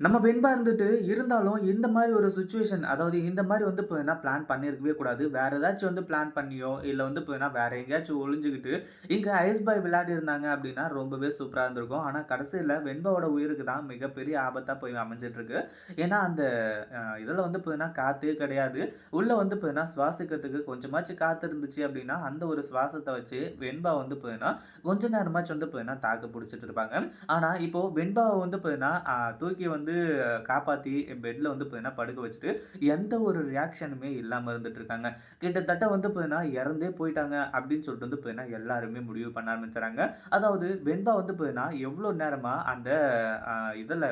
நம்ம வெண்பா இருந்துட்டு, இருந்தாலும் இந்த மாதிரி ஒரு சுச்சுவேஷன் அதாவது இந்த மாதிரி வந்து இப்போ என்ன பிளான் பண்ணியிருக்கவே கூடாது. வேற ஏதாச்சும் வந்து பிளான் பண்ணியோ, இல்லை வந்து பார்த்தீங்கன்னா, வேற எங்கேயாச்சும் ஒளிஞ்சுக்கிட்டு இங்கே ஐஸ் பாய் விளையாடியிருந்தாங்க அப்படின்னா ரொம்பவே சூப்பராக இருந்திருக்கும். ஆனால் கடைசியில் வெண்பாவோட உயிருக்கு தான் மிகப்பெரிய ஆபத்தாக போய் அமைஞ்சிட்டுருக்கு. ஏன்னா, அந்த இதில் வந்து வந்து பார்த்தீங்கன்னா, காற்றே கிடையாது. உள்ளே வந்து பார்த்தீங்கன்னா, சுவாசிக்கிறதுக்கு கொஞ்சமாச்சும் காத்து இருந்துச்சு அப்படின்னா அந்த ஒரு சுவாசத்தை வச்சு வெண்பா வந்து பார்த்தீங்கன்னா, கொஞ்ச நேரமாச்சும் வந்து பார்த்தீங்கன்னா, தாக்கு பிடிச்சிட்டு இருப்பாங்க. ஆனால் இப்போ வெண்பாவை வந்து இப்போ அ தூக்கி வந்து வந்து காப்பாத்தி பெட்ல வந்து பார்த்தீங்கன்னா, படுக்க வச்சுட்டு, எந்த ஒரு ரியாக்ஷனுமே இல்லாம இருந்துட்டு இருக்காங்க. கிட்டத்தட்ட வந்து பார்த்தீங்கன்னா, இறந்தே போயிட்டாங்க அப்படின்னு சொல்லிட்டு வந்து பார்த்தீங்கன்னா, எல்லாருமே முடிவு பண்ண ஆரம்பிச்சுறாங்க. அதாவது வெண்பா வந்து பார்த்தீங்கன்னா, எவ்வளோ நேரமா அந்த இதில்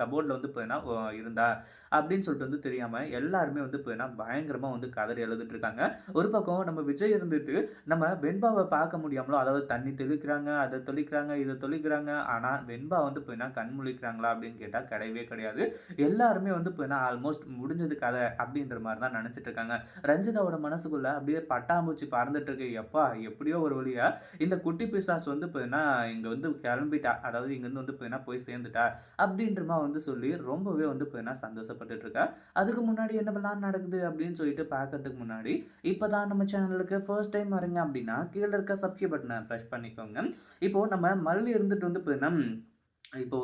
கபோர்டில் வந்து பார்த்தீங்கன்னா, இருந்தா அப்படின்னு சொல்லிட்டு வந்து தெரியாம எல்லாருமே வந்து பார்த்தீங்கன்னா, பயங்கரமா வந்து கதறி எழுதிட்டு இருக்காங்க. ஒரு பக்கம் நம்ம விஜய் இருந்துட்டு, நம்ம வெண்பாவை பார்க்க முடியாமலோ அதாவது தண்ணி தெளிக்கிறாங்க, அதை தெளிக்கிறாங்க, இதை தெளிக்கிறாங்க. ஆனால் வெண்பா வந்து பார்த்தீங்கன்னா, கண் முழிக்கிறாங்களா அப்படின்னு கேட்டால் கிடையவே கிடையாது. எல்லாருமே வந்து பார்த்தீங்கன்னா, ஆல்மோஸ்ட் முடிஞ்சது கதை அப்படின்ற மாதிரி தான் நினச்சிட்டு இருக்காங்க. ரஞ்சிதாவோட மனசுக்குள்ளே அப்படியே பட்டாம்பூச்சி பறந்துட்டு இருக்கு. எப்பா எப்படியோ ஒரு வழியா இந்த குட்டி பிசாஸ் வந்து இப்போ என்ன இங்கே வந்து கிளம்பிட்டா அதாவது இங்கேருந்து வந்து பார்த்தீங்கன்னா, போய் சேர்ந்துட்டா அப்படின்றமா வந்து சொல்லி ரொம்பவே வந்து பார்த்தீங்கன்னா, சந்தோஷப்பட்டுட்டு இருக்கா. அதுக்கு முன்னாடி என்னவெல்லாம் நடக்குது அப்படின்னு சொல்லிட்டு பார்க்கறதுக்கு முன்னாடி, இப்போ தான் நம்ம சேனலுக்கு ஃபர்ஸ்ட் டைம் வரீங்க அப்படின்னா கீழே இருக்க சப்ஸ்கிரைப் பட்டனை பிரஸ் பண்ணிக்கோங்க. இப்போ நம்ம மல்லி இருந்துட்டு வந்து பார்த்தீங்கன்னா, இப்போ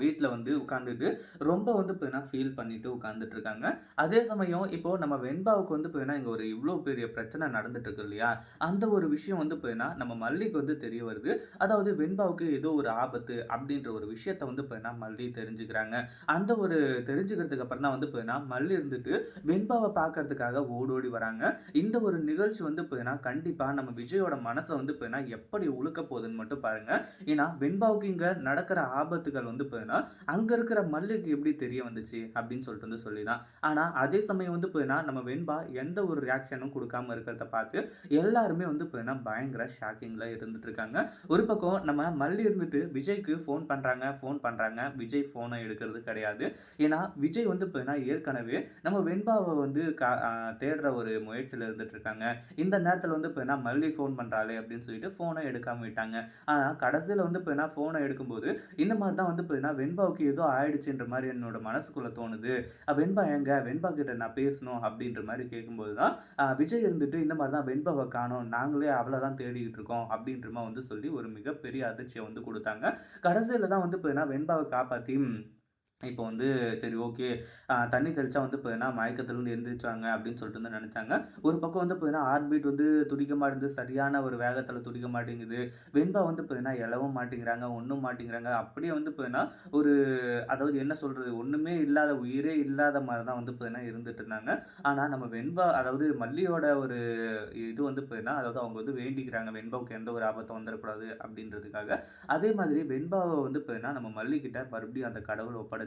வீட்டில் வந்து உட்காந்துட்டு ரொம்ப வந்து பார்த்தீங்கன்னா, ஃபீல் பண்ணிட்டு உட்காந்துட்டு இருக்காங்க. அதே சமயம் இப்போ நம்ம வெண்பாவுக்கு வந்து பார்த்தீங்கன்னா, இங்கே ஒரு இவ்வளோ பெரிய பிரச்சனை நடந்துட்டு இருக்கு இல்லையா? அந்த ஒரு விஷயம் வந்து பார்த்தீங்கன்னா, நம்ம மல்லிக்கு வந்து தெரிய வருது. அதாவது வெண்பாவுக்கு ஏதோ ஒரு ஆபத்து அப்படின்ற ஒரு விஷயத்த வந்து பார்த்தீங்கன்னா, மல்லி தெரிஞ்சுக்கிறாங்க. அந்த ஒரு தெரிஞ்சுக்கிறதுக்கு அப்புறம் தான் வந்து பார்த்தீங்கன்னா, மல்லி இருந்துட்டு வெண்பாவை பார்க்கறதுக்காக ஓடோடி வராங்க. இந்த ஒரு நிகழ்ச்சி வந்து பார்த்தீங்கன்னா, கண்டிப்பாக நம்ம விஜயோட மனசை வந்து பார்த்தீங்கன்னா, எப்படி உழுக்க போகுதுன்னு மட்டும் பாருங்க. ஏன்னா, வெண்பாவுக்கு இங்கே நடக்கிற ஆபத்துகள் வந்து பார்த்தீங்கன்னா, அங்க இருக்கிற மல்லிக்கு எப்படி தெரிய வந்துச்சு அப்படின்னு சொல்லிட்டு வந்து சொல்லி தான். ஆனா, அதே சமயம் வந்து பார்த்தீங்கன்னா, நம்ம வெண்பா எந்த ஒரு ரியாக்ஷனும் கொடுக்காம இருக்கிறத பார்த்து எல்லாருமே வந்து பார்த்தீங்கன்னா, பயங்கர ஷாக்கிங்ல இருந்துட்டு இருக்காங்க. ஒரு பக்கம் நம்ம மல்லி இருந்துட்டு விஜய்க்கு ஃபோன் பண்றாங்க, ஃபோன் பண்றாங்க. விஜய் ஃபோனை எடுக்கிறது கிடையாது. ஏன்னா, விஜய் வந்து பார்த்தீங்கன்னா, ஏற்கனவே நம்ம வெண்பாவை வந்து தேடுற ஒரு முயற்சியில இருந்துட்டு இருக்காங்க. இந்த நேரத்தில் வந்து பார்த்தீங்கன்னா, மல்லி ஃபோன் பண்றாளே அப்படின்னு சொல்லிட்டு ஃபோனை எடுக்காம விட்டாங்க. ஆனா, கடைசியில வந்து பார்த்தீங்கன்னா, ஃபோன எடுக்கும்போது இந்த மாதிரி தான் வந்து பார்த்தீங்கன்னா, வெண்பாவுக்கு ஏதோ ஆயிடுச்சுன்ற மாதிரி என்னோட மனசுக்குள்ள தோணுது. வெண்பா எங்க? வெண்பா கிட்ட நான் பேசணும் அப்படின்ற மாதிரி கேட்கும்போது தான், விஜய் இருந்துட்டு இந்த மாதிரி தான் வெண்பாவை காணும் நாங்களே அவ்வளோதான் தான் தேடிக்கிட்டு இருக்கோம் அப்படின்ற வந்து சொல்லி ஒரு மிகப்பெரிய அதிர்ச்சியை வந்து கொடுத்தாங்க கடைசியில் தான் வந்து பார்த்தீங்கன்னா, வெண்பாவை காப்பாற்றி இப்போ வந்து சரி ஓகே. தண்ணி தெளிச்சா வந்து பார்த்தீங்கன்னா, மயக்கத்துலேருந்து எழுந்திரிச்சாங்க அப்படின்னு சொல்லிட்டு வந்து நினச்சாங்க ஒரு பக்கம் வந்து பார்த்தீங்கன்னா, ஹார்ட் பீட் வந்து துடிக்க மாட்டேங்குது. சரியான ஒரு வேகத்தில் துடிக்க மாட்டேங்குது. வெண்பா வந்து பார்த்தீங்கன்னா, இலவும் மாட்டேங்கிறாங்க, ஒன்றும் மாட்டேங்கிறாங்க. அப்படியே வந்து பார்த்தீங்கன்னா, ஒரு அதாவது என்ன சொல்கிறது ஒன்றுமே இல்லாத உயிரே இல்லாத மாதிரி தான் வந்து பார்த்தீங்கன்னா, இருந்துட்டு இருந்தாங்க. ஆனால் நம்ம வெண்பா அதாவது மல்லியோட ஒரு இது வந்து பார்த்தீங்கன்னா, அதாவது அவங்க வந்து வேண்டிக்கிறாங்க. வெண்பாவுக்கு எந்த ஒரு ஆபத்தும் வந்துடக்கூடாது அப்படின்றதுக்காக அதே மாதிரி வெண்பாவை வந்து பார்த்தீங்கன்னா, நம்ம மல்லிக்கிட்ட மறுபடியும் அந்த கடவுள் ஒப்படை